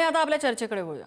आणि आता आपल्या चर्चेकडे वळूया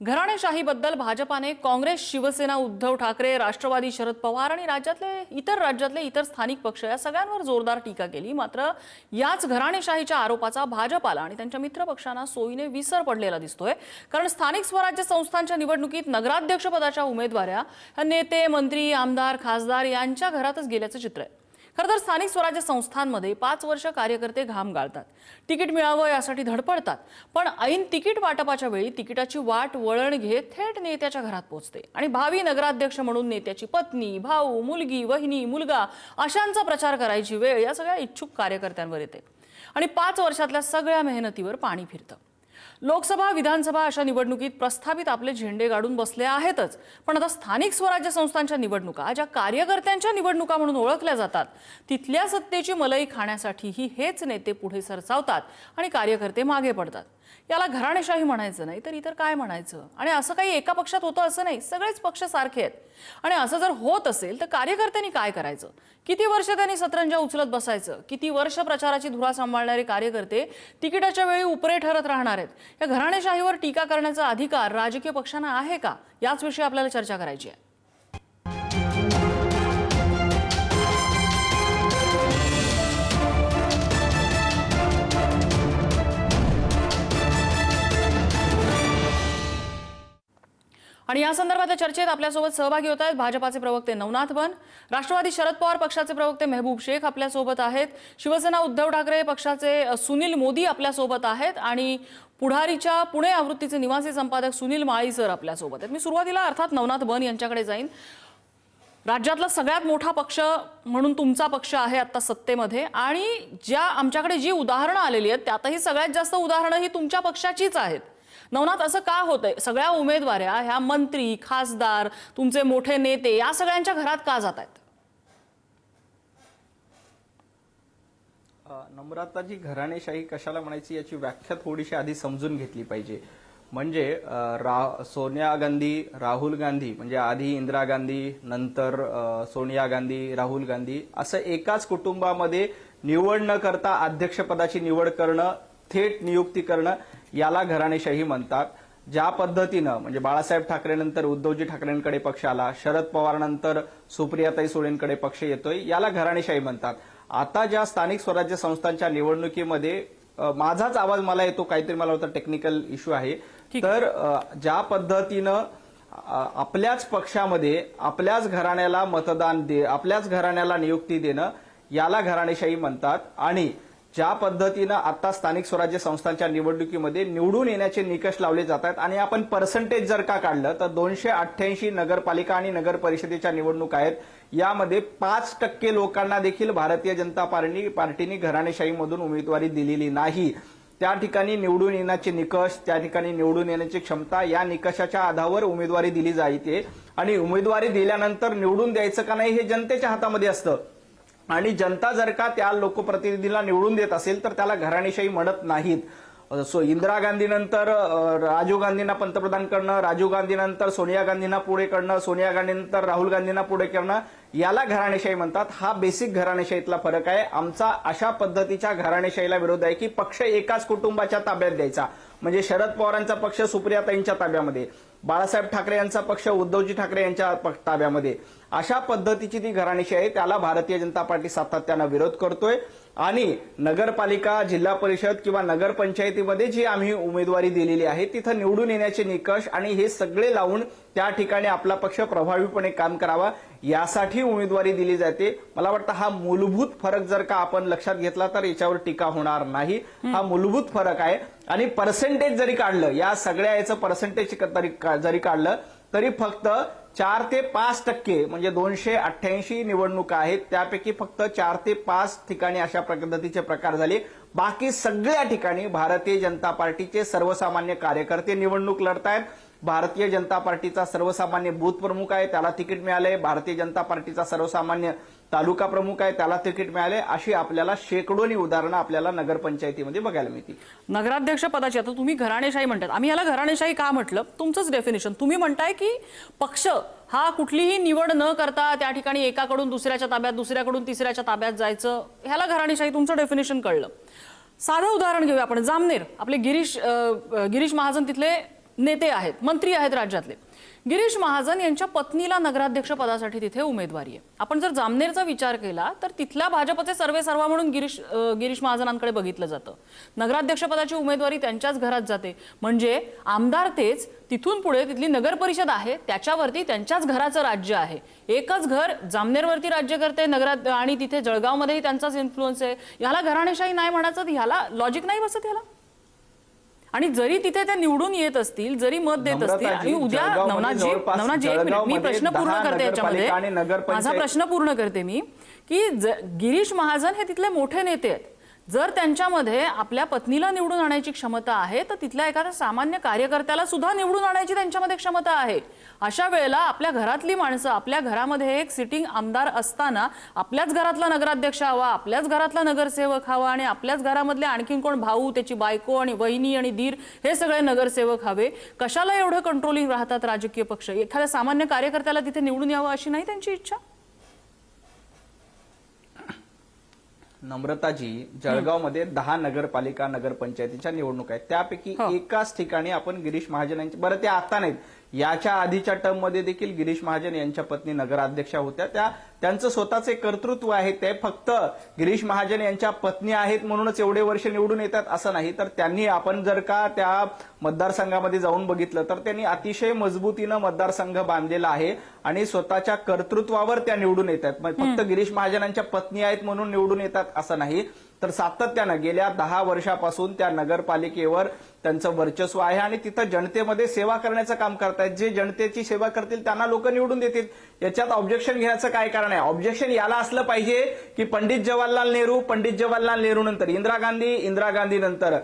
घराणेशाहीबद्दल भाजपाने काँग्रेस शिवसेना उद्धव ठाकरे राष्ट्रवादी शरद पवार आणि राज्यातले इतर राज्यातले इतर स्थानिक पक्ष या सगळ्यांवर जोरदार टीका केली. मात्र याच घराणेशाहीच्या आरोपाचा भाजपाला आणि त्यांच्या मित्र पक्षांना सोयीने विसर पडलेला दिसतोय. कारण स्थानिक स्वराज्य संस्थांच्या निवडणुकीत नगराध्यक्षपदाच्या उमेदवाऱ्या नेते मंत्री आमदार खासदार यांच्या घरातच गेल्याचं चित्र आहे. खरं तर स्थानिक स्वराज्य संस्थांमध्ये पाच वर्ष कार्यकर्ते घाम गाळतात. तिकीट मिळावं यासाठी धडपडतात. पण ऐन तिकीट वाटपाच्या वेळी तिकिटाची वाट वळण घेत थेट नेत्याच्या घरात पोहोचते आणि भावी नगराध्यक्ष म्हणून नेत्याची पत्नी भाऊ मुलगी वहिनी मुलगा अशांचा प्रचार करायची वेळ या सगळ्या इच्छुक कार्यकर्त्यांवर येते. आणि पाच वर्षातल्या सगळ्या मेहनतीवर पाणी फिरतं. लोकसभा विधानसभा अशा निवडणुकीत प्रस्थापित आपले झेंडे गाडून बसले आहेतच. पण आता स्थानिक स्वराज्य संस्थांच्या निवडणुका ज्या कार्यकर्त्यांच्या निवडणुका म्हणून ओळखल्या जातात तिथल्या सत्तेची मलई खाण्यासाठीही हेच नेते पुढे सरसावतात आणि कार्यकर्ते मागे पडतात. याला घराणेशाही म्हणायचं नाही तर इतर काय म्हणायचं? आणि असं काही एका पक्षात होतं असं नाही सगळेच पक्ष सारखे आहेत. आणि असं जर होत असेल तर कार्यकर्त्यांनी काय करायचं? किती वर्ष त्यांनी सतरंजा उचलत बसायचं? किती वर्ष प्रचाराची धुरा सांभाळणारे कार्यकर्ते तिकिटाच्या वेळी उपरे ठरत राहणार आहेत? या घराणेशाहीवर टीका करण्याचा अधिकार राजकीय पक्षांना आहे का? याच विषयी आपल्याला चर्चा करायची आहे. आणि या संदर्भातल्या चर्चेत आपल्यासोबत सहभागी होत आहेत भाजपाचे प्रवक्ते नवनाथ बन राष्ट्रवादी शरद पवार पक्षाचे प्रवक्ते मेहबूब शेख आपल्यासोबत आहेत शिवसेना उद्धव ठाकरे पक्षाचे सुनील मोदी आपल्यासोबत आहेत आणि पुढारीच्या पुणे आवृत्तीचे निवासी संपादक सुनील माळी सर आपल्यासोबत आहेत. मी सुरुवातीला अर्थात नवनाथ बन यांच्याकडे जाईन. राज्यातला सगळ्यात मोठा पक्ष म्हणून तुमचा पक्ष आहे आता सत्तेमध्ये आणि ज्या आमच्याकडे जी उदाहरणं आलेली आहेत त्यातही सगळ्यात जास्त उदाहरणं ही तुमच्या पक्षाचीच आहेत. नवनाथ असं का होतंय? सगळ्या उमेदवाऱ्या ह्या मंत्री खासदार तुमचे मोठे नेते या सगळ्यांच्या घरात का जात आहेत नम्रताची घराणेशाही कशाला म्हणायची याची व्याख्या थोडीशी आधी समजून घेतली पाहिजे. म्हणजे रा सोनिया गांधी राहुल गांधी म्हणजे आधी इंदिरा गांधी नंतर सोनिया गांधी राहुल गांधी असं एकाच कुटुंबामध्ये निवड न करता अध्यक्षपदाची निवड करणं थेट नियुक्ती करणं याला घराणेशाही म्हणतात. ज्या पद्धतीनं म्हणजे बाळासाहेब ठाकरेनंतर उद्धवजी ठाकरेंकडे पक्ष आला शरद पवारनंतर सुप्रियाताई सुळेंकडे पक्ष येतोय याला घराणेशाही म्हणतात. आता ज्या स्थानिक स्वराज्य संस्थांच्या निवडणुकीमध्ये माझाच आवाज मला येतो काहीतरी मला वाटतं टेक्निकल इश्यू आहे. तर ज्या पद्धतीनं आपल्याच पक्षामध्ये आपल्याच घराण्याला मतदान दे आपल्याच घराण्याला नियुक्ती देणं याला घराणेशाही म्हणतात. आणि ज्या पद्धतीनं आता स्थानिक स्वराज्य संस्थांच्या निवडणुकीमध्ये निवडून येण्याचे निकष लावले जात आहेत आणि आपण पर्सेंटेज जर का काढलं तर दोनशे अठ्ठ्याऐंशी नगरपालिका आणि नगर परिषदेच्या निवडणूक आहेत. यामध्ये पाच टक्के लोकांना देखील भारतीय जनता पार्टी पार्टीने घराणेशाहीमधून उमेदवारी दिलेली नाही. त्या ठिकाणी निवडून येण्याचे निकष त्या ठिकाणी निवडून येण्याची क्षमता या निकषाच्या आधारावर उमेदवारी दिली जायचे आणि उमेदवारी दिल्यानंतर निवडून द्यायचं का नाही हे जनतेच्या हातामध्ये असतं. आणि जनता जर का त्या लोकप्रतिनिधीला निवडून देत असेल तर त्याला घराणेशाही म्हणत नाहीत. सो इंदिरा गांधीनंतर राजीव गांधींना पंतप्रधान करणं राजीव गांधीनंतर सोनिया गांधींना पुढे करणं सोनिया गांधीनंतर राहुल गांधींना पुढे करणं याला घराणेशाही म्हणतात. हा बेसिक घराणेशाहीतला फरक आहे. आमचा अशा पद्धतीच्या घराणेशाहीला विरोध आहे की पक्ष एकाच कुटुंबाच्या ताब्यात द्यायचा. म्हणजे शरद पवारांचा पक्ष सुप्रियाताईंच्या ताब्यामध्ये. बाळासाहेब ठाकरे यांचा पक्ष उद्धवजी ठाकरे यांच्या ताब्यामध्ये. अशा पद्धतीची ती घराणीशी आहे त्याला भारतीय जनता पार्टी सातत्यानं विरोध करतोय. आणि नगरपालिका जिल्हा परिषद किंवा नगरपंचायतीमध्ये जी आम्ही उमेदवारी दिलेली आहे तिथं निवडून येण्याचे निकष आणि हे सगळे लावून त्या ठिकाणी आपला पक्ष प्रभावीपणे काम करावा यासाठी उमेदवारी दिली जाते. मला वाटतं हा मूलभूत फरक जर का आपण लक्षात घेतला तर याच्यावर टीका होणार नाही. हा मूलभूत फरक आहे. आणि पर्सेंटेज जरी काढलं या सगळ्या याचं पर्सेंटेज जरी काढलं तरी फक्त चार ते पाच टक्के म्हणजे दोनशे अठ्ठ्याऐंशी निवडणुका आहेत. त्यापैकी फक्त चार ते पाच ठिकाणी अशा पद्धतीचे प्रकार झाले. बाकी सगळ्या ठिकाणी भारतीय जनता पार्टीचे सर्वसामान्य कार्यकर्ते निवडणूक लढतायत. भारतीय जनता पार्टीचा सर्वसामान्य बूथ प्रमुख आहे त्याला तिकीट मिळालंय. भारतीय जनता पार्टीचा सर्वसामान्य तालुका प्रमुख आहे त्याला तिकीट मिळाले. अशी आपल्याला शेकडोनी उदाहरणं आपल्याला नगरपंचायतीमध्ये बघायला मिळतील. नगराध्यक्ष पदाची आता तुम्ही घराणेशाही म्हणतात. आम्ही याला घराणेशाही का म्हटलं? तुमचंच डेफिनेशन तुम्ही म्हणताय की पक्ष हा कुठलीही निवड न करता त्या ठिकाणी एकाकडून दुसऱ्याच्या ताब्यात दुसऱ्याकडून तिसऱ्याच्या ताब्यात जायचं. ह्याला घराणेशाही तुमचं डेफिनेशन कळलं. साधं उदाहरण घेऊया आपण. जामनेर आपले गिरीश गिरीश महाजन तिथले नेते आहेत मंत्री आहेत राज्यातले. गिरीश महाजन यांच्या पत्नीला नगराध्यक्ष पदासाठी तिथे उमेदवारी आहे. आपण जर जामनेरचा विचार केला तर तिथल्या भाजपचे सर्वे सर्वा म्हणून गिरीश गिरीश महाजनांकडे बघितलं जातं. नगराध्यक्ष पदाची उमेदवारी त्यांच्याच घरात जाते. म्हणजे आमदार तेच तिथून पुढे तिथली नगर परिषद आहे त्याच्यावरती त्यांच्याच घराचं राज्य आहे. एकच घर जामनेरवरती राज्य करते नगरात आणि तिथे जळगावमध्येही त्यांचाच इन्फ्लुअन्स आहे. ह्याला घराणेशाही नाही म्हणायचं तर ह्याला लॉजिक नाही बसत ह्याला? आणि जरी तिथे ते निवडून येत असतील जरी मत देत असतील आणि उद्या नवनाथजी नवनाथजी एक मिनिट मी प्रश्न पूर्ण करते याच्यामध्ये. माझा प्रश्न पूर्ण करते मी की गिरीश महाजन हे तिथले मोठे नेते आहेत. जर त्यांच्यामध्ये आपल्या पत्नीला निवडून आणायची क्षमता आहे तर तिथल्या एखाद्या सामान्य कार्यकर्त्याला सुद्धा निवडून आणायची त्यांच्यामध्ये क्षमता आहे. अशा वेळेला आपल्या घरातली माणसं आपल्या घरामध्ये एक सिटिंग आमदार असताना आपल्याच घरातला नगराध्यक्ष हवा आपल्याच घरातला नगरसेवक हवा आणि आपल्याच घरामधले आणखीन कोण भाऊ त्याची बायको आणि वहिनी आणि दीर हे सगळे नगरसेवक हवे. कशाला एवढं कंट्रोलिंग राहतात राजकीय पक्ष? एखाद्या सामान्य कार्यकर्त्याला तिथे निवडून यावं अशी नाही त्यांची इच्छा? नम्रताजी जळगावमध्ये दहा नगरपालिका नगरपंचायतीच्या निवडणूक आहेत त्यापैकी हो. एकाच ठिकाणी आपण गिरीश महाजन यांची बरं ते आता नाहीत याच्या आधीच्या टर्ममध्ये देखील गिरीश महाजन यांच्या पत्नी नगराध्यक्षा होत्या. त्या त्यांचं स्वतःचे कर्तृत्व आहे ते फक्त गिरीश महाजन यांच्या पत्नी आहेत म्हणूनच एवढे वर्ष निवडून येतात असं नाही. तर त्यांनी आपण जर का त्या मतदारसंघामध्ये जाऊन बघितलं तर त्यांनी अतिशय मजबूतीनं मतदारसंघ बांधलेला आहे आणि स्वतःच्या कर्तृत्वावर त्या निवडून येतात. फक्त गिरीश महाजनांच्या पत्नी आहेत म्हणून निवडून येतात असं नाही. तर सातत्यानं गेल्या दहा वर्षापासून त्या नगरपालिकेवर त्यांचं वर्चस्व आहे आणि तिथं जनतेमध्ये सेवा करण्याचं काम करतायत. जे जनतेची सेवा करतील त्यांना लोक निवडून देतील. याच्यात ऑब्जेक्शन घेण्याचं काय कारण आहे? ऑब्जेक्शन याला असलं पाहिजे की पंडित जवाहरलाल नेहरू पंडित जवाहरलाल नेहरू नंतर इंदिरा गांधी इंदिरा गांधी नंतर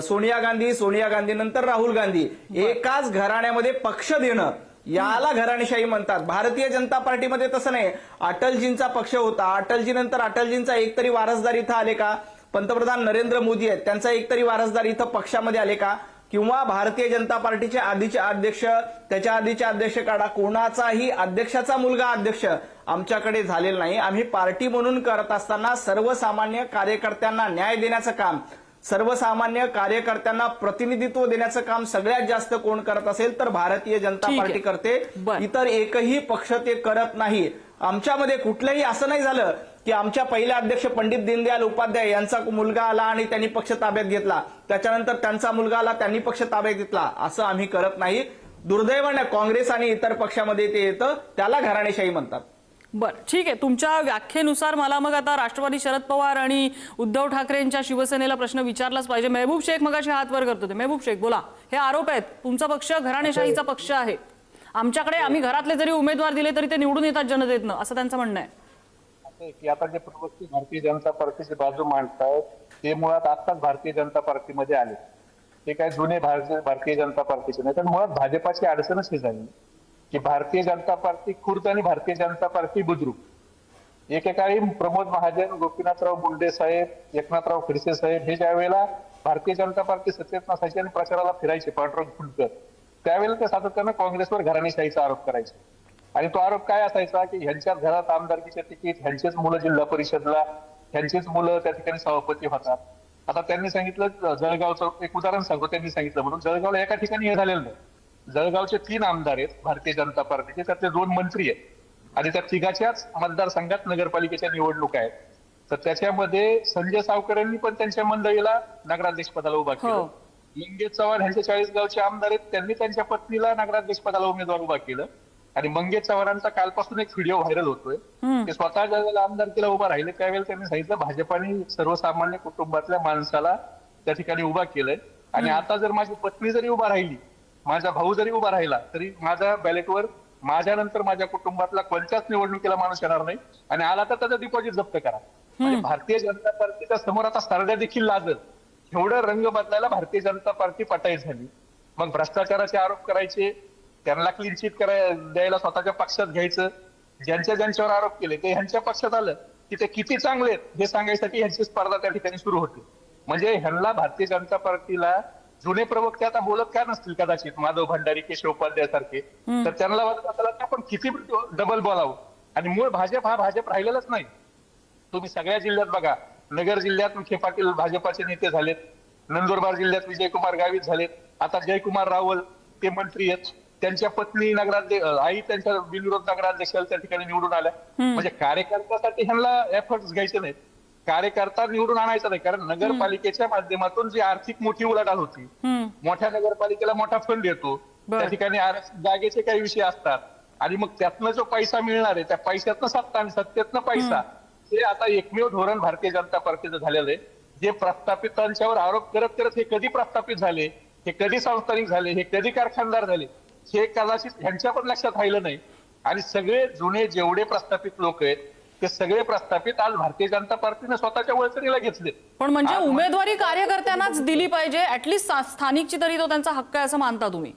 सोनिया गांधी सोनिया गांधी नंतर राहुल गांधी. एकाच घराण्यामध्ये पक्ष देणं याला घराणेशाही म्हणतात. भारतीय जनता पार्टीमध्ये तसं नाही. अटलजींचा पक्ष होता. अटलजी नंतर अटलजींचा एक तरी वारसदार इथं आले का? पंतप्रधान नरेंद्र मोदी आहेत. त्यांचा एक तरी वारसदार इथं पक्षामध्ये आले का? किंवा भारतीय जनता पार्टीचे आधीचे अध्यक्ष त्याच्या आधीचे अध्यक्ष काढा. कोणाचाही अध्यक्षाचा मुलगा अध्यक्ष आमच्याकडे झालेला नाही. आम्ही पार्टी म्हणून करत असताना सर्वसामान्य कार्यकर्त्यांना न्याय देण्याचं काम सर्वसामान्य कार्यकर्त्यांना प्रतिनिधित्व देण्याचं काम सगळ्यात जास्त कोण करत असेल तर भारतीय जनता. पार्टी करते. इतर एकही पक्ष ते करत नाही. आमच्यामध्ये कुठलंही असं नाही झालं की आमच्या पहिल्या अध्यक्ष पंडित दीनदयाल उपाध्याय यांचा मुलगा आला आणि त्यांनी पक्ष ताब्यात घेतला. त्याच्यानंतर त्यांचा मुलगा आला त्यांनी पक्ष ताब्यात घेतला. असं आम्ही करत नाही. दुर्दैवाने काँग्रेस आणि इतर पक्षामध्ये ते येतं. त्याला घराणेशाही म्हणतात. बरं ठीक आहे. तुमच्या व्याख्येनुसार मला मग आता राष्ट्रवादी शरद पवार आणि उद्धव ठाकरेंच्या शिवसेनेला प्रश्न विचारलाच पाहिजे. मेहबूब शेख मगाशी हात वर करतो ते मेहबूब शेख बोला. हे आरोप आहेत. तुमचा पक्ष घराणेशाहीचा पक्ष आहे. आमच्याकडे आम्ही घरातले जरी उमेदवार दिले तरी ते निवडून येतात जनतेतनं असं त्यांचं म्हणणं आहे. की आता जे प्रवक्ते भारतीय जनता पार्टीची बाजू मांडतायत ते मुळात आताच भारतीय जनता पार्टीमध्ये आले. ते काय जुने भारतीय भारतीय जनता पार्टीचे नाही तर मुळात भाजपाची अडचणच ही झाली. की भारतीय जनता पार्टी खुर्द आणि भारतीय जनता पार्टी बुद्रुक. एकेकाळी प्रमोद महाजन गोपीनाथराव मुंडे साहेब एकनाथराव खडसे साहेब हे ज्या वेळेला भारतीय जनता पार्टी सत्तेत नसायची आणि प्रचाराला फिरायचे पांडुरंग फुलकर त्यावेळेला ते सातत्यानं काँग्रेसवर घराणेशाहीचा आरोप करायचे. आणि तो आरोप काय असायचा की ह्यांच्याच घरात आमदारकीचे तिकीट ह्यांचेच मुलं जिल्हा परिषदला ह्यांचेच मुलं त्या ठिकाणी सभापती होतात. आता त्यांनी सांगितलं जळगावचं एक उदाहरण सांगतो त्यांनी सांगितलं म्हणून. जळगावला एका ठिकाणी हे झालेलं नाही. जळगावचे तीन आमदार आहेत भारतीय जनता पार्टीचे. त्यातले दोन मंत्री आहेत. आणि त्या तिघाच्याच मतदारसंघात नगरपालिकेच्या निवडणुका आहेत. तर त्याच्यामध्ये संजय सावकर यांनी पण त्यांच्या मंडळीला नगराध्यक्ष पदाला उभा हो. केलं. लिंगे चव्हाण ह्यांचे चाळीस गावचे आमदार आहेत त्यांनी त्यांच्या पत्नीला नगराध्यक्ष पदाला उमेदवार उभा केलं. आणि मंगेश चव्हाणांचा कालपासून एक व्हिडिओ व्हायरल होतोय. ते स्वतः ज्यावेळेला आमदारकीला उभा राहिले त्यावेळेला त्यांनी सांगितलं भाजपाने सर्वसामान्य कुटुंबातल्या माणसाला त्या ठिकाणी उभा केलंय. आणि आता जर माझी पत्नी जरी उभा राहिली माझा भाऊ जरी उभा राहिला तरी माझ्या बॅलेटवर माझ्यानंतर माझ्या कुटुंबातला कोणत्याच निवडणुकीला माणूस येणार नाही. आणि आला तर त्याचं डिपॉझिट जप्त करा. म्हणजे भारतीय जनता पार्टीच्या समोर आता सरड्या देखील लाजत एवढं रंग बदलायला भारतीय जनता पार्टी पटाई झाली. मग भ्रष्टाचाराचे आरोप करायचे त्यांना क्लीन चिट कराय द्यायला स्वतःच्या पक्षात घ्यायचं. ज्यांच्या ज्यांच्यावर आरोप केले ते ह्यांच्या पक्षात आलं. की ते किती चांगले आहेत हे सांगायसाठी ह्यांची स्पर्धा त्या ठिकाणी सुरू होती. म्हणजे ह्यांना भारतीय जनता पार्टीला जुने प्रवक्ते आता बोलत काय नसतील कदाचित? माधव भंडारी केशव उपाध्याय सारखे तर त्यांना वाटत आपण किती डबल बोलावं? आणि मूळ भाजप हा भाजप राहिलेलाच नाही. तुम्ही सगळ्या जिल्ह्यात बघा. नगर जिल्ह्यात विखे पाटील भाजपाचे नेते झालेत. नंदुरबार जिल्ह्यात विजयकुमार गावित झालेत. आता जयकुमार रावल ते मंत्री आहेत. त्यांच्या पत्नी नगराध्यक्ष आई त्यांच्या बिनविरोध नगराध्यक्ष त्या ठिकाणी निवडून आल्या. म्हणजे कार्यकर्त्यासाठी ह्यांना एफर्ट्स घ्यायचे नाहीत. कार्यकर्ता निवडून आणायचा नाही कारण नगरपालिकेच्या माध्यमातून जी आर्थिक मोठी उलाढाल होती. मोठ्या नगरपालिकेला मोठा फंड येतो. त्या ठिकाणी जागेचे काही विषय असतात. आणि मग त्यातनं जो पैसा मिळणार आहे त्या पैशातनं सत्ता आणि सत्तेतनं पैसा हे आता एकमेव धोरण भारतीय जनता पार्टीचं झालेलं आहे. जे प्रस्थापितांच्यावर आरोप करत करत हे कधी प्रस्थापित झाले हे कधी संस्थानिक झाले हे कधी कारखानदार झाले हे कदाचित ह्यांच्या पण लक्षात राहिलं नाही. आणि सगळे जुने जेवढे प्रस्थापित लोक आहेत ते सगळे प्रस्थापित आज भारतीय जनता पार्टीने स्वतःच्या वळचणीला घेतले. पण म्हणजे उमेदवारी कार्यकर्त्यांनाच दिली पाहिजे ऍटलिस्ट स्थानिकची तरी तो त्यांचा हक्क आहे असं मानता तुम्ही.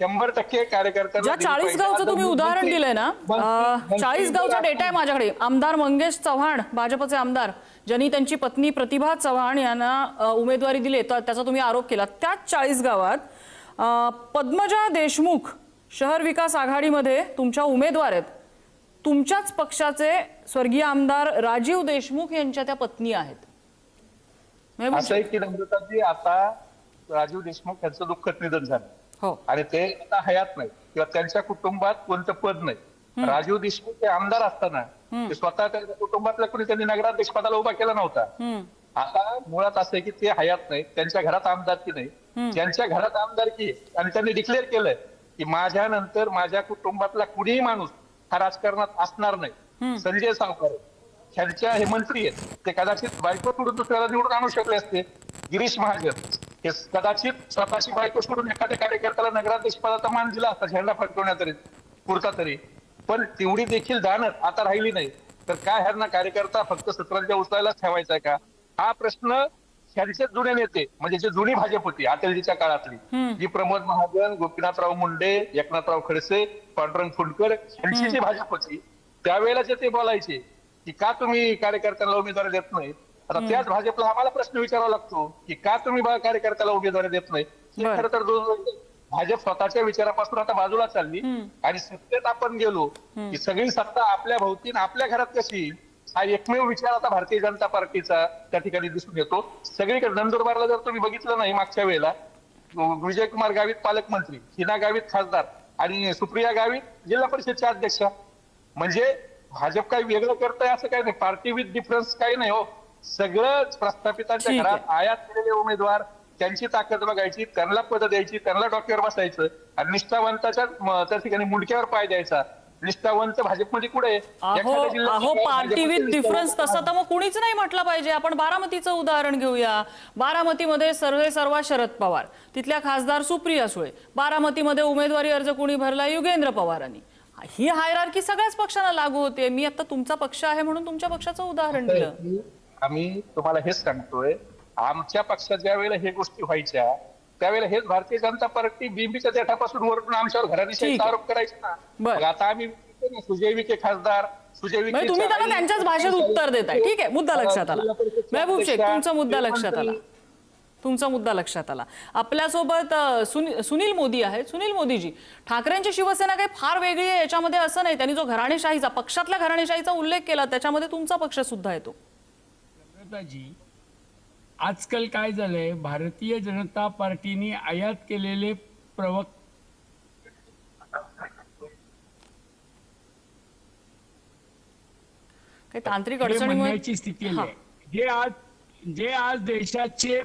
शंभर टक्के कार्यकर्त्यांना दिली चाळीस. गावचं तुम्ही उदाहरण दिलंय ना चाळीस गावचा डेटा आहे माझ्याकडे. आमदार मंगेश चव्हाण भाजपचे आमदार ज्यांनी त्यांची पत्नी प्रतिभा चव्हाण यांना उमेदवारी दिली तर त्याचा तुम्ही आरोप केला. त्याच चाळीस गावात पद्मजा देशमुख शहर विकास आघाडीमध्ये तुमच्या उमेदवार आहेत. तुमच्याच पक्षाचे स्वर्गीय आमदार राजीव देशमुख यांच्या त्या पत्नी आहेत. म्हणजे असं आहे की नम्रताजी आता राजीव देशमुख यांचं दुःखद निधन झालं. हो. आणि ते आता हयात नाही किंवा त्यांच्या कुटुंबात कोणतं पद नाही. राजीव देशमुख हे आमदार असताना ते स्वतः त्यांच्या कुटुंबातल्या कोणी त्यांनी नगराध्यक्ष पदाला उभा केला नव्हता. आता मुळात असं आहे की ते हयात नाही त्यांच्या घरात आमदारकी नाही. ज्यांच्या घरात आमदारकी आणि त्यांनी डिक्लेअर केलंय की माझ्या नंतर माझ्या कुटुंबातला कुणीही माणूस हा राजकारणात असणार नाही. संजय सावकार ह्यांच्या हे मंत्री आहेत. ते कदाचित बायको सोडून दुसऱ्याला निवडून आणू शकले असते. गिरीश महाजन हे कदाचित स्वतःची बायको सोडून एखाद्या कार्यकर्त्याला नगराध्यक्ष पदाचा मान दिला असता झेंडा फडकवण्यात तरी पुरता तरी. पण तेवढी देखील जाणत आता राहिली नाही. तर काय ह्यांना कार्यकर्ता फक्त सतरंजा उचलायलाच ठेवायचा आहे का? हा प्रश्न ह्यांचे जुने नेते म्हणजे जे जुनी भाजप होती अटलजीच्या काळातली जी प्रमोद महाजन गोपीनाथराव मुंडे एकनाथराव खडसे पांडुरंग फुंडकर यांची जी भाजप होती त्यावेळेला जे ते बोलायचे की का तुम्ही कार्यकर्त्यांना उमेदवारी देत नाही आता त्याच भाजपला आम्हाला प्रश्न विचारावा लागतो की का तुम्ही कार्यकर्त्याला उमेदवारी देत नाही. खरं तर भाजप स्वतःच्या विचारापासून आता बाजूला चालली आणि सत्तेत आपण गेलो की सगळी सत्ता आपल्या भोवती आणि आपल्या घरात कशी? हा एकमेव विचार आता भारतीय जनता पार्टीचा त्या ठिकाणी दिसून येतो. सगळीकडे नंदुरबारला जर तुम्ही बघितलं नाही मागच्या वेळेला विजयकुमार गावित पालकमंत्री हिना गावित खासदार आणि सुप्रिया गावित जिल्हा परिषदच्या अध्यक्षा. म्हणजे भाजप काही वेगळं करतंय असं काही नाही. पार्टी विथ डिफरन्स काही नाही हो. सगळं प्रस्थापितांच्या. घरात आयात केलेले उमेदवार त्यांची ताकद बघायची त्यांना पद द्यायची त्यांना डोक्यावर बसायचं आणि निष्ठावंताच्या त्या ठिकाणी मुंडक्यावर पाय द्यायचा. निष्ठावंत भाजपमध्ये कुठे? अहो पार्टी विथ डिफरन्स तसं तर मग कुणीच नाही म्हटलं पाहिजे. आपण बारामतीचं उदाहरण घेऊया. बारामतीमध्ये सर्वे सर्वा शरद पवार तिथल्या खासदार सुप्रिया सुळे बारामतीमध्ये उमेदवारी अर्ज कुणी भरला? युगेंद्र पवारांनी. ही हायरार्की सगळ्याच पक्षांना लागू होते. मी आता तुमचा पक्ष आहे म्हणून तुमच्या पक्षाचं उदाहरण दिलं. आम्ही तुम्हाला हेच सांगतोय. आमच्या पक्षात ज्या वेळेला हे गोष्टी व्हायच्या त्यावेळेला हेच भारतीय जनता पार्टी बीबीच्या देठापासून वरून आमच्यावर आहे. आरोप करायचे ना. मग आता आम्ही सुजय विखे खासदार सुजय विखे म्हणजे तुम्ही त्यांना त्यांच्याच भाषेत उत्तर देताय. ठीक आहे मुद्दा लक्षात आला. महबूब शेख तुमचा मुद्दा लक्षात आला. तुमचा मुद्दा लक्षात आला. आपल्यासोबत सुनी- सुनील मोदी आहेत. सुनील मोदीजी ठाकरेंची शिवसेना काही फार वेगळी आहे. याच्यामध्ये असं नाही. त्यांनी जो घराणेशाहीचा पक्षातल्या घराणेशाहीचा उल्लेख केला त्याच्यामध्ये तुमचा पक्ष सुद्धा येतो. आजकाल काय झालंय भारतीय जनता पार्टीने आयात केलेले प्रवक् काही तांत्रिक म्हणण्याची स्थिती आहे. जे आज जे आज देशाचे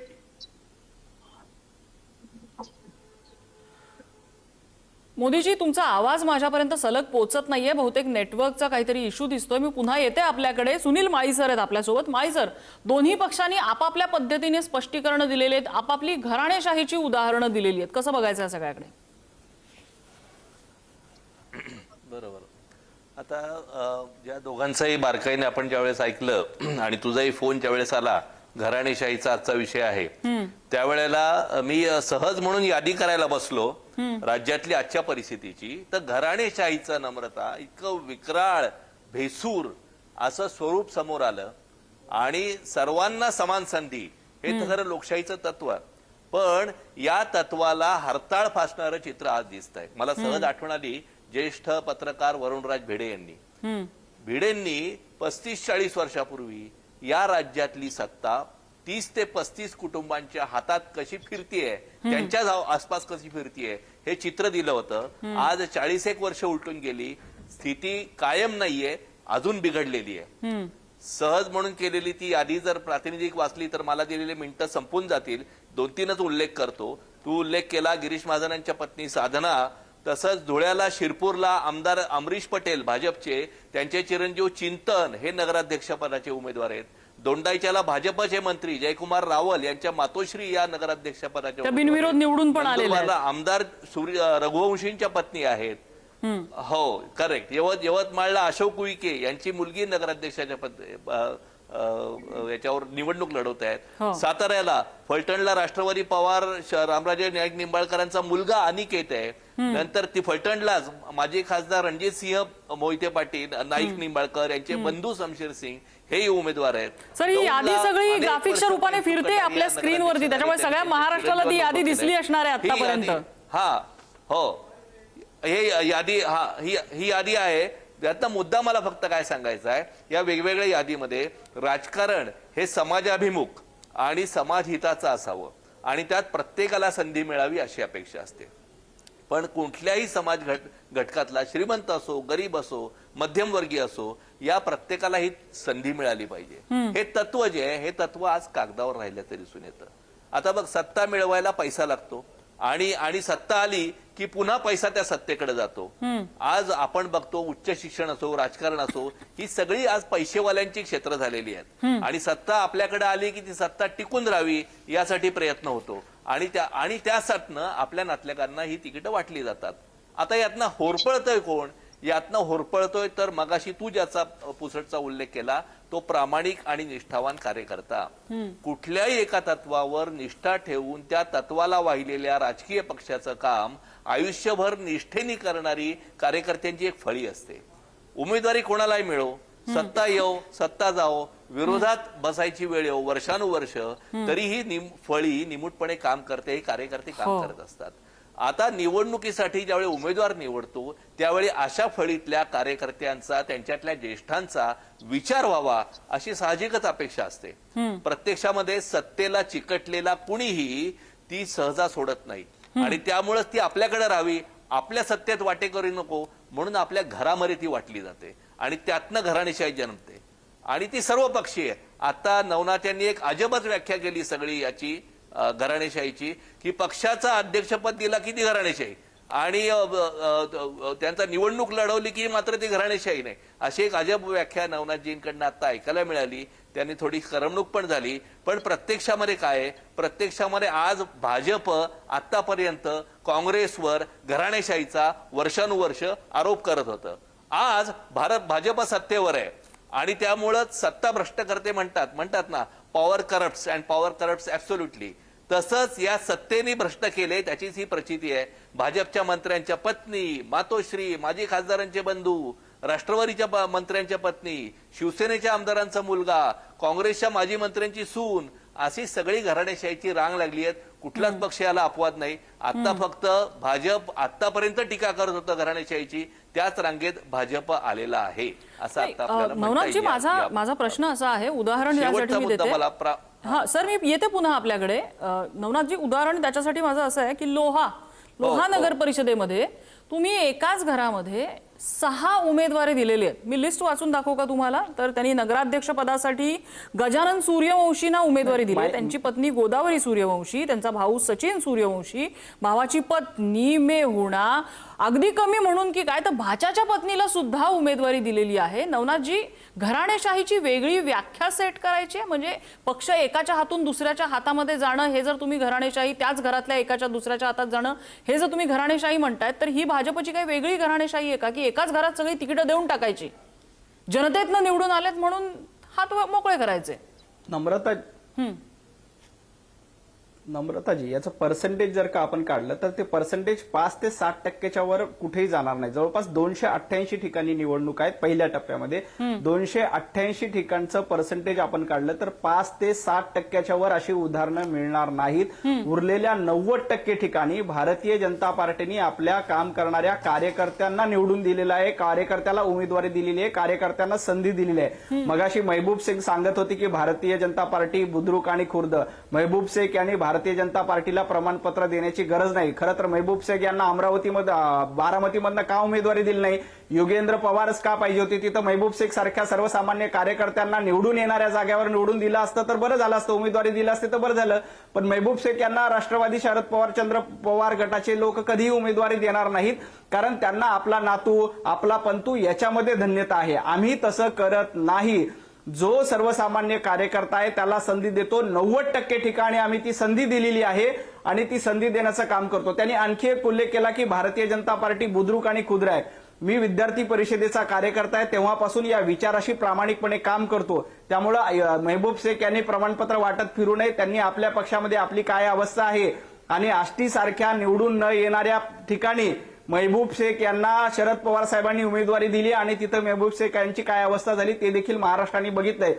मोदीजी तुमचा आवाज माझ्यापर्यंत सलग पोचत नाहीये. बहुतेक नेटवर्कचा काहीतरी इश्यू दिसतोय. मी पुन्हा येते आपल्याकडे. सुनील माळीसर आहेत आपल्यासोबत. माळीसर दोन्ही पक्षांनी आपापल्या पद्धतीने स्पष्टीकरण दिलेली आहेत. आपापली घराणेशाहीची उदाहरणं दिलेली आहेत. कसं बघायचं आहे सगळ्याकडे? बरोबर. आता ज्या दोघांचंही बारकाईने आपण ज्यावेळेस ऐकलं आणि तुझाही फोन ज्यावेळेस आला घराणेशाहीचा आजचा विषय आहे. त्यावेळेला मी सहज म्हणून यादी करायला बसलो. राज्यातली आजच्या परिस्थितीची. तर घराणेशाहीचं नम्रता इतकं विक्राळ भेसूर असं स्वरूप समोर आलं. आणि सर्वांना समान संधी हे तर खरं लोकशाहीचं तत्व आहे. पण या तत्वाला हरताळ फासणारं चित्र आज दिसत आहे मला सहज आठवण आली ज्येष्ठ पत्रकार वरुणराज भिडे यांनी. भिडेंनी पस्तीस चाळीस वर्षापूर्वी या राज्यातली सत्ता तीस ते पस्तीस कुटुंबांच्या हातात कशी फिरतीये त्यांच्या आसपास कशी फिरतीये हे चित्र दिलं होतं. आज चाळीस एक वर्ष उलटून गेली. स्थिती कायम नाहीये अजून बिघडलेली आहे. सहज म्हणून केलेली ती यादी जर प्रातिनिधिक वाचली तर मला दिलेले मिनिटं संपून जातील. दोन तीनच उल्लेख करतो. तू उल्लेख केला गिरीश महाजनांच्या पत्नी साधना. तसंच धुळ्याला शिरपूरला आमदार अमरीश पटेल भाजपचे त्यांचे चिरंजीव चिंतन हे नगराध्यक्षपदाचे उमेदवार आहेत. दोंडाईच्याला भाजपचे मंत्री जयकुमार रावल यांच्या मातोश्री या नगराध्यक्षपदाच्या बिनविरोध. निवडून पण आमदार सूर्य रघुवंशींच्या पत्नी आहेत. हो करेक्ट यवत यवतमाळला अशोक उईके यांची मुलगी नगराध्यक्षाच्या पद याच्यावर निवडणूक लढवत हो. आहेत साताऱ्याला फलटणला राष्ट्रवादी पवार रामराजे नाईक निंबाळकरांचा मुलगा अनिकेत आहे. नंतर ती फलटणलाच माजी खासदार रणजित सिंह मोहिते पाटील नाईक निंबाळकर यांचे बंधू शमशेर सिंग हेही उमेदवार आहेत. सर ही यादी सगळी वर्ष रूपाने फिरते आपल्या स्क्रीनवरती त्याच्यामुळे. सगळ्या महाराष्ट्राला ती यादी दिसली असणार आहे ही आतापर्यंत. हा हो. हे यादी हा ही ही यादी आहे. त्यातला मुद्दा मला फक्त काय सांगायचा आहे? या वेगवेगळ्या यादीमध्ये राजकारण हे समाजाभिमुख आणि समाजहिताचं असावं. आणि त्यात प्रत्येकाला संधी मिळावी अशी अपेक्षा असते. पण कुठल्याही समाज घट घटकातला श्रीमंत असो गरीब असो मध्यमवर्गीय असो या प्रत्येकाला ही संधी मिळाली पाहिजे. हे तत्व जे आहे हे तत्व आज कागदावर राहिल्याचं दिसून येतं. आता बघ सत्ता मिळवायला पैसा लागतो. आणि आणि सत्ता आली की पुन्हा पैसा त्या सत्तेकडे जातो. आज आपण बघतो उच्च शिक्षण असो राजकारण असो ही सगळी आज पैसेवाल्यांची क्षेत्र झालेली आहेत. आणि सत्ता आपल्याकडे आली की ती सत्ता टिकून राहावी यासाठी प्रयत्न होतो. आणि त्या आणि त्यासाठनं आपल्या नातलगांना ही तिकीटं वाटली जातात. आता यातनं होरपळतोय कोण? यातनं होरपळतोय तर मगाशी तू ज्याचा पुसटचा उल्लेख केला तो प्रामाणिक आणि निष्ठावान कार्यकर्ता. कुठल्याही एका तत्वावर निष्ठा ठेवून त्या तत्वाला वाहिलेल्या राजकीय पक्षाचं काम आयुष्यभर निष्ठेने करणारी कार्यकर्त्यांची एक फळी असते. उमेदवारी कोणालाही मिळो सत्ता येऊ सत्ता जाओ विरोधात बसायची वेळ येऊ वर्षानुवर्ष तरीही निम- फळी निमूटपणे काम करते हे कार्यकर्ते काम हो. करत असतात. आता निवडणुकीसाठी ज्यावेळी उमेदवार निवडतो त्यावेळी अशा फळीतल्या कार्यकर्त्यांचा त्यांच्यातल्या ज्येष्ठांचा विचार व्हावा अशी साहजिकच अपेक्षा असते. प्रत्यक्षामध्ये सत्तेला चिकटलेला कुणीही ती सहजा सोडत नाही. आणि त्यामुळेच ती आपल्याकडे राहावी. आपल्या सत्तेत वाटेकरी नको म्हणून आपल्या घरामध्ये ती वाटली जाते. आणि त्यातनं घराणेशाही जन्मते. आणि ती सर्व पक्षीय आहे आता नवनाथ यांनी एक अजबच व्याख्या केली सगळी याची. घराणेशाहीची की पक्षाचं अध्यक्षपद दिला की ती घराणेशाही. आणि त्यांचा निवडणूक लढवली की मात्र ती घराणेशाही नाही. अशी एक अजब व्याख्या नवनाथजींकडनं आता ऐकायला मिळाली. त्यांनी थोडी करमणूक पण झाली. पण प्रत्यक्षामध्ये काय आहे? प्रत्यक्षामध्ये आज भाजप आतापर्यंत काँग्रेसवर घराणेशाहीचा वर्षानुवर्ष आरोप करत होतं. आज भारत भाजप सत्तेवर आहे. आणि त्यामुळंच सत्ता भ्रष्टकर्ते म्हणतात. म्हणतात ना power corrupt and power corrupt absolutely तसंच या सत्तेने भ्रष्ट केले त्याचीच ही प्रचिती आहे. भाजपच्या मंत्र्यांच्या पत्नी मातोश्री माजी खासदारांचे बंधू राष्ट्रवादीच्या मंत्र्यांच्या पत्नी शिवसेनेच्या आमदारांचा मुलगा काँग्रेसच्या माजी मंत्र्यांची सून अशी सगळी घराणेशाहीची रांग लागली आहेत. कुठलाच पक्ष याला अपवाद नाही. आता फक्त भाजप आतापर्यंत टीका करत होतं घराणेशाहीची त्याच रांगेत भाजप आलेला आहे. असं आता. माझा माझा प्रश्न असा आहे. उदाहरण मला हा सर मी येते पुन्हा आपल्याकडे. अ, नवनाथजी उदाहरण त्याच्यासाठी माझं असं आहे की लोहा लोहा हो. नगर परिषदेमध्ये तुम्ही एकाच घरामध्ये सहा उमेदवारी दिलेली आहेत. मी लिस्ट वाचून दाखवू का तुम्हाला? तर त्यांनी नगराध्यक्ष पदासाठी गजानन सूर्यवंशींना उमेदवारी दिली आहे. त्यांची पत्नी गोदावरी सूर्यवंशी त्यांचा भाऊ सचिन सूर्यवंशी भावाची पत्नी मेहुणा अगदी कमी म्हणून की काय तर भाच्याच्या पत्नीला सुद्धा उमेदवारी दिलेली आहे. नवनाथजी घराणेशाहीची वेगळी व्याख्या सेट करायची आहे. म्हणजे पक्ष एकाच्या हातून दुसऱ्याच्या हातामध्ये जाणं हे जर तुम्ही घराणेशाही त्याच घरातल्या एकाच्या दुसऱ्याच्या हातात जाणं हे जर तुम्ही घराणेशाही म्हणतायत तर ही भाजपची काही वेगळी घराणेशाही आहे का? की एकाच घरात सगळी तिकीटं देऊन टाकायची? जनतेतनं निवडून आलेत म्हणून हात मोकळे करायचे. नम्रता. नम्रताजी याचं पर्सेंटेज जर का आपण काढलं तर ते पर्सेंटेज पाच ते सात टक्क्याच्या वर कुठेही जाणार नाही. जवळपास दोनशे अठ्ठ्याऐंशी ठिकाणी निवडणूक आहेत पहिल्या टप्प्यामध्ये. दोनशे अठ्ठ्याऐंशी ठिकाणचं पर्सेंटेज आपण काढलं तर पाच ते सात टक्क्याच्या वर अशी उदाहरणं मिळणार नाहीत. उरलेल्या नव्वद टक्के ठिकाणी भारतीय जनता पार्टीने आपल्या काम करणाऱ्या कार्यकर्त्यांना निवडून दिलेलं आहे. कार्यकर्त्याला उमेदवारी दिलेली आहे कार्यकर्त्यांना संधी दिलेली आहे. मगाशी महबूब शेख सांगत होती की भारतीय जनता पार्टी बुद्रुक आणि खुर्द. महबूब शेख यांनी भारतीय जनता पार्टीला प्रमाणपत्र देण्याची गरज नाही. खरं तर महबूब शेख यांना अमरावतीमध्ये बारामतीमधनं का उमेदवारी दिली नाही? योगेंद्र पवारच का पाहिजे होती? तिथं महबूब शेख सारख्या सर्वसामान्य कार्यकर्त्यांना निवडून येणाऱ्या जागेवर निवडून दिलं असतं तर बरं झालं असतं. उमेदवारी दिली असते तर बरं झालं. पण महबूब शेख यांना राष्ट्रवादी शरद पवार चंद्र पवार गटाचे लोक कधीही उमेदवारी देणार नाहीत. कारण त्यांना आपला नातू आपला पंतू याच्यामध्ये धन्यता आहे. आम्ही तसं करत नाही. जो सर्वसामान्य कार्यकर्ता आहे त्याला संधी देतो. नव्वद टक्के ठिकाणी आम्ही ती संधी दिलेली आहे आणि ती संधी देण्याचं काम करतो. त्यांनी आणखी एक उल्लेख केला की भारतीय जनता पार्टी बुद्रुक आणि खुद्र आहे. मी विद्यार्थी परिषदेचा कार्यकर्ता आहे तेव्हापासून या विचाराशी प्रामाणिकपणे काम करतो. त्यामुळं मेहबूब शेख यांनी प्रमाणपत्र वाटत फिरू नये. त्यांनी आपल्या पक्षामध्ये आपली काय अवस्था आहे आणि आष्टीसारख्या निवडून न येणाऱ्या ठिकाणी महबूब शेख यांना शरद पवार साहेबांनी उमेदवारी दिली आणि तिथं महबूब शेख यांची काय अवस्था झाली ते देखील महाराष्ट्राने बघितलंय.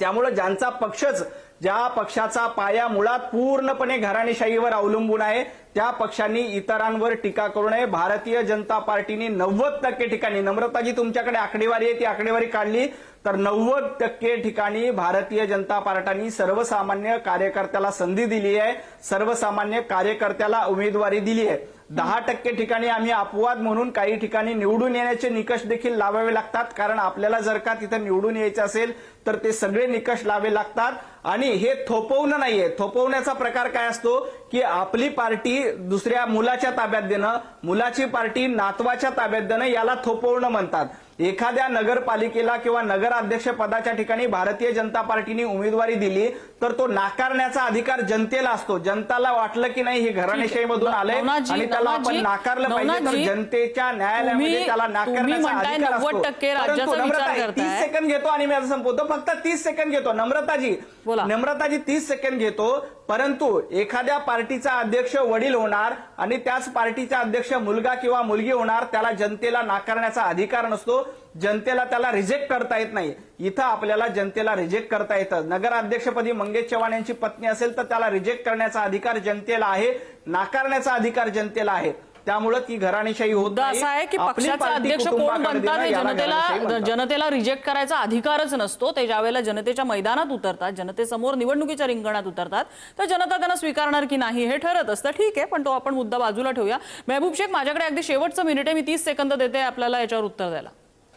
त्यामुळे ज्यांचा पक्षच ज्या पक्षाचा पाया मुळात पूर्णपणे घराणेशाहीवर अवलंबून आहे त्या पक्षांनी इतरांवर टीका करू नये. भारतीय जनता पार्टीने नव्वद टक्के ठिकाणी नम्रताजी तुमच्याकडे आकडेवारी आहे ती आकडेवारी काढली. तर नव्वद टक्के ठिकाणी भारतीय जनता पार्टीने सर्वसामान्य कार्यकर्त्याला संधी दिली आहे. सर्वसामान्य कार्यकर्त्याला उमेदवारी दिली आहे. दहा टक्के ठिकाणी आम्ही अपवाद म्हणून काही ठिकाणी निवडून येण्याचे निकष देखील लावावे लागतात. कारण आपल्याला जर का तिथं निवडून यायचं असेल तर ते सगळे निकष लावे लागतात. आणि हे थोपवणं नाहीये. थोपवण्याचा प्रकार काय असतो की आपली पार्टी दुसऱ्या मुलाच्या ताब्यात देणं मुलाची पार्टी नातवाच्या ताब्यात देणं याला थोपवणं म्हणतात. एखाद्या नगरपालिकेला किंवा नगराध्यक्ष पदाच्या ठिकाणी भारतीय जनता पार्टीने उमेदवारी दिली तर तो नाकारण्याचा अधिकार जनतेला असतो. जनताला वाटलं की नाही हे घराणेशाहीमधून आलंय आणि त्याला आपण नाकारलं पाहिजे. तर जनतेच्या न्यायालयामध्ये त्याला नाकारण्याचा अधिकार 90% असतो नम्रता. तीस सेकंद घेतो आणि मी आता संपवतो. फक्त तीस सेकंद घेतो. नम्रताजी. नम्रताजी तीस सेकंद घेतो. परंतु एखाद्या पार्टीचा अध्यक्ष वडील होणार आणि त्याच पार्टीचा अध्यक्ष मुलगा किंवा मुलगी होणार त्याला जनतेला नाकारण्याचा अधिकार नसतो. जनतेला त्याला रिजेक्ट करता येत नाही. इथं आपल्याला जनतेला रिजेक्ट करता येतं. नगराध्यक्षपदी मंगेश चव्हाण यांची पत्नी असेल तर त्याला रिजेक्ट करण्याचा अधिकार जनतेला आहे. नाकारण्याचा अधिकार जनतेला आहे. त्यामुळं ती घराणेशाही होत मुद्दा. असा आहे की पक्षाचा अध्यक्ष कोण बनतात हे जनतेला. जनतेला रिजेक्ट करायचा अधिकारच नसतो. ते ज्यावेळेला जनतेच्या मैदानात उतरतात जनतेसमोर निवडणुकीच्या रिंगणात उतरतात तर जनता त्यांना स्वीकारणार की नाही हे ठरत असतं. ठीक आहे पण तो आपण मुद्दा बाजूला ठेवूया. महबूब शेख माझ्याकडे अगदी शेवटचं मिनिट आहे. मी तीस सेकंद देते आपल्याला याच्यावर उत्तर द्यायला.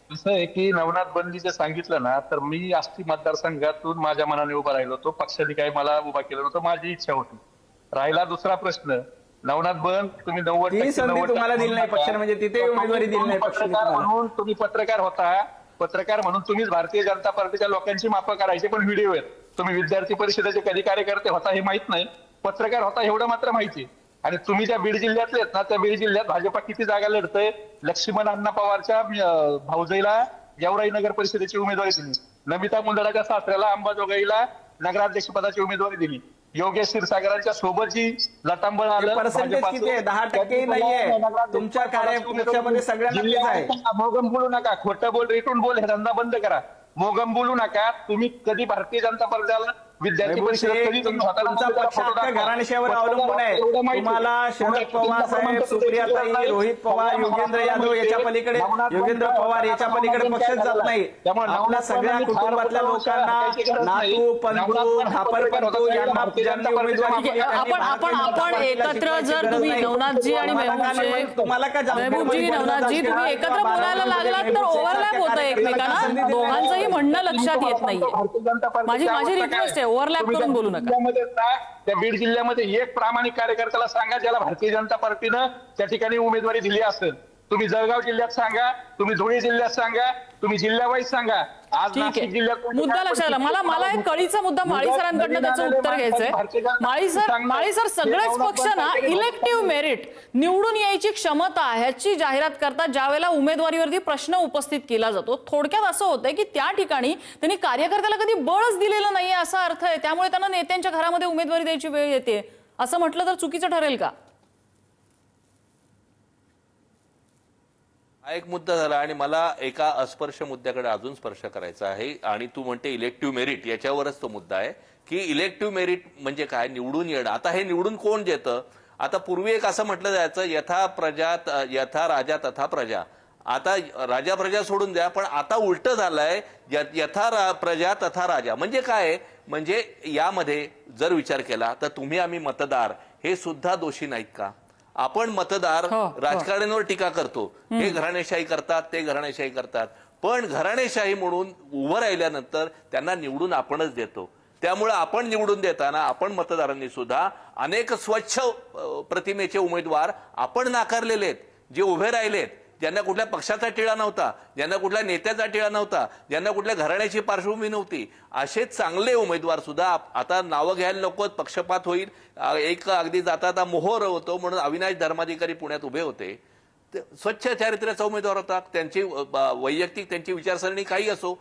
असं आहे की नवनाथ बंदीचं सांगितलं ना तर मी आष्टी मतदारसंघातून माझ्या मनाने उभा राहिलो होतो. पक्षाने काही मला उभा केलं नव्हतं. माझी इच्छा होती. राहिला दुसरा प्रश्न. नवनाथ बंद तुम्ही नव्वद तुम्हाला दिली नाही पक्षाने, म्हणजे तिथे उमेदवारी दिली नाही पत्रकार. म्हणून तुम्ही पत्रकार होता. पत्रकार म्हणून तुम्हीच भारतीय जनता पार्टीच्या लोकांची मापं करायचे पण व्हिडिओ आहेत. तुम्ही विद्यार्थी परिषदेचे कधी कार्यकर्ते होता हे माहीत नाही. पत्रकार होता एवढं मात्र माहिती. आहे. आणि तुम्ही ज्या बीड जिल्ह्यातले आहेत ना त्या बीड जिल्ह्यात भाजपा किती जागा लढतंय? लक्ष्मण अण्णा पवारच्या भाऊजाईला गेवराई नगर परिषदेची उमेदवारी दिली. नमिता मुंदडाच्या सासऱ्याला अंबाजोगाईला नगराध्यक्ष पदाची उमेदवारी दिली. योगेश क्षीरसागरांच्या सोबत जी लटांबळ आलं? दहा टक्के नाहीये. तुमच्या कार्यपक्षामध्ये सगळ्यांना मोगम बोलू नका. खोटं बोल रेटून बोल हे धंदा बंद करा. मोगम बोलू नका. तुम्ही कधी भारतीय जनता पक्षाला विद्यार्थी तुमचा पक्ष अवलंबून आहे. तुम्हाला शरद पवार साहेब, सुप्रियाताई, रोहित पवार, नाही. योगेंद्र यादव याच्या पलीकडे- योगेंद्र पवार. याच्या पलीकडे पक्षच जात. नाही. त्यामुळे आपल्या नवनाथ सगळ्या कुटुंबातल्या लोकांना नाही. नातू पंतू पंतू यांना ज्यांनी उमेदवारी आपण- एकत्र जर तुम्ही नाही. नवनाथजी आणि तुम्हाला काय- महबूबजी नवनाथजी? तुम्ही एकत्र बोलायला लागलात तर ओव्हरलॅप होतं एकमेकांना दोघांचंही म्हणणं लक्षात येत नाहीये पार्टीच्या माझी- माझी काय? आहे, तुम्ही करून बोलू नका. जिल्ह्यामध्ये जा, त्या बीड जिल्ह्यामध्ये एक प्रामाणिक कार्यकर्त्याला सांगा ज्याला भारतीय जनता पार्टीनं त्या ठिकाणी उमेदवारी दिली असेल तुम्ही जळगाव जिल्ह्यात सांगा तुम्ही धुळे जिल्ह्यात सांगा तुम्ही जिल्ह्यावाईज सांगा. आज नाशिक जिल्ह्यात मुद्दा लक्षात आला. मला मला एक कळीचा मुद्दा माळी सरांकडनं त्याचं उत्तर घ्यायचंय माळी सर माळी सर सगळेच पक्ष ना इलेक्टिव्ह मेरिट निवडून यायची क्षमता ह्याची जाहिरात करतात. ज्या वेळेला उमेदवारीवरती प्रश्न उपस्थित केला जातो थोडक्यात असं होतंय की त्या ठिकाणी त्यांनी कार्यकर्त्याला कधी बळच दिलेलं नाहीये असा अर्थ आहे. त्यामुळे त्यांना नेत्यांच्या घरामध्ये उमेदवारी द्यायची वेळ येते. असं म्हटलं तर चुकीचं ठरेल का? हा एक मुद्दा झाला आणि मला एका अस्पर्श मुद्द्याकडे अजून स्पर्श करायचा आहे. आणि तू म्हणते इलेक्टिव्ह मेरिट याच्यावरच तो मुद्दा आहे. की इलेक्टिव्ह मेरिट म्हणजे काय? निवडून येणं. आता हे निवडून कोण देतं? आता पूर्वी एक असं म्हटलं जायचं यथा प्रजा त- यथा राजा तथा प्रजा. आता राजा प्रजा सोडून द्या पण आता उलट झालंय यथा रा- प्रजा तथा राजा. म्हणजे काय? म्हणजे यामध्ये जर विचार केला तर तुम्ही आम्ही मतदार. हे सुद्धा दोषी नाहीत का? आपण मतदार हो, हो. राजकारण्यांवर टीका करतो. हे घराणेशाही करतात ते घराणेशाही करतात. पण घराणेशाही म्हणून उभं राहिल्यानंतर त्यांना निवडून आपणच देतो. त्यामुळे आपण निवडून देताना आपण मतदारांनी सुद्धा अनेक स्वच्छ प्रतिमेचे उमेदवार आपण नाकारलेले आहेत जे उभे राहिलेत. ज्यांना कुठल्या पक्षाचा टिळा नव्हता ज्यांना कुठल्या नेत्याचा टिळा नव्हता ज्यांना कुठल्या घराण्याची पार्श्वभूमी नव्हती असे चांगले उमेदवार सुद्धा आता नावं घ्यायला नको पक्षपात होईल. एक अगदी जाता आता मोहर होतो म्हणून अविनाश धर्माधिकारी पुण्यात उभे होते. ते स्वच्छ चारित्र्याचा उमेदवार होता. त्यांची वैयक्तिक त्यांची विचारसरणी काही असो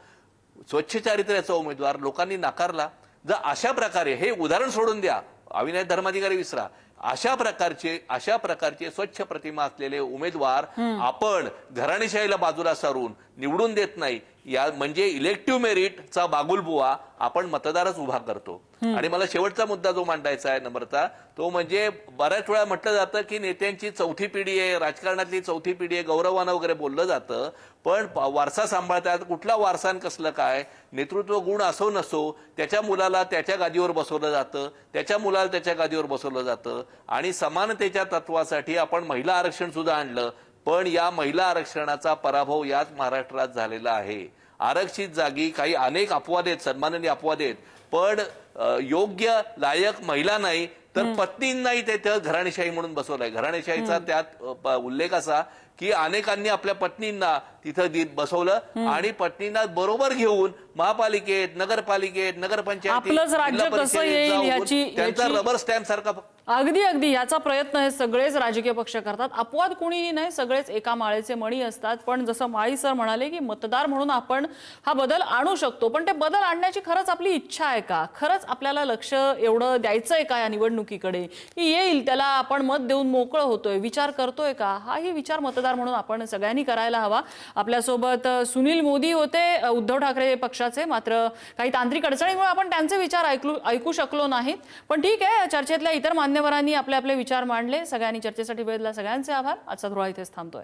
स्वच्छ चारित्र्याचा उमेदवार लोकांनी नाकारला. जर अशा प्रकारे हे उदाहरण सोडून द्या. अविनाश धर्माधिकारी विसरा. अशा प्रकारचे अशा प्रकारचे स्वच्छ प्रतिमा असलेले उमेदवार आपण घराणेशाहीला बाजूला सारून निवडून देत नाही या म्हणजे इलेक्टिव्ह मेरिटचा बागुलबुवा आपण मतदारच उभा करतो. आणि मला शेवटचा मुद्दा जो मांडायचा आहे नम्रता तो म्हणजे बऱ्याच वेळा म्हटलं जातं की नेत्यांची चौथी पिढी आहे राजकारणातली चौथी पिढी आहे गौरवानं वगैरे बोललं जातं पण वारसा सांभाळतात कुठला वारसा आणि कसलं काय नेतृत्व गुण असो नसो त्याच्या मुलाला त्याच्या गादीवर बसवलं जातं त्याच्या मुलाला त्याच्या गादीवर बसवलं जातं आणि समानतेच्या तत्वासाठी आपण महिला आरक्षण सुद्धा आणलं. पण या महिला आरक्षणाचा पराभव याच महाराष्ट्रात झालेला आहे. आरक्षित जागी काही अनेक अपवाद आहेत सन्माननीय अपवाद आहेत. पण योग्य लायक महिला नाही तर पत्नींनाही तिथं घराणेशाही म्हणून बसवलंय. घराणेशाहीचा त्यात उल्लेख असा की अनेकांनी आपल्या पत्नींना तिथं बसवलं आणि पत्नींना बरोबर घेऊन महापालिकेत नगरपालिकेत नगरपंचायत आपलंच राज्य कसं येईल याची- त्यांचा याची- रबर स्टॅम्प सारखा अगदी अगदी. याचा प्रयत्न हे सगळेच राजकीय पक्ष करतात. अपवाद कुणीही नाही सगळेच एका माळेचे मणी असतात. पण जसं माळी सर म्हणाले की मतदार म्हणून आपण हा बदल आणू शकतो. पण ते बदल आणण्याची खरंच आपली इच्छा आहे का? खरंच आपल्याला लक्ष एवढं द्यायचं आहे का या निवडणुकीकडे? की येईल त्याला आपण मत देऊन मोकळं होतोय. विचार करतोय का? हाही विचार मतदार म्हणून आपण सगळ्यांनी करायला हवा. आपल्यासोबत सुनील मोदी होते उद्धव ठाकरे पक्षाचे. मात्र काही तांत्रिक अडचणीमुळे आपण त्यांचे विचार ऐकू ऐकू शकलो नाहीत पण ठीक आहे चर्चेतल्या इतर मान्यवरांनी आपले आपले विचार मांडले. सगळ्यांनी चर्चेसाठी वेळ दिला सगळ्यांचे आभार. आजचा धुळा इथेच थांबतोय.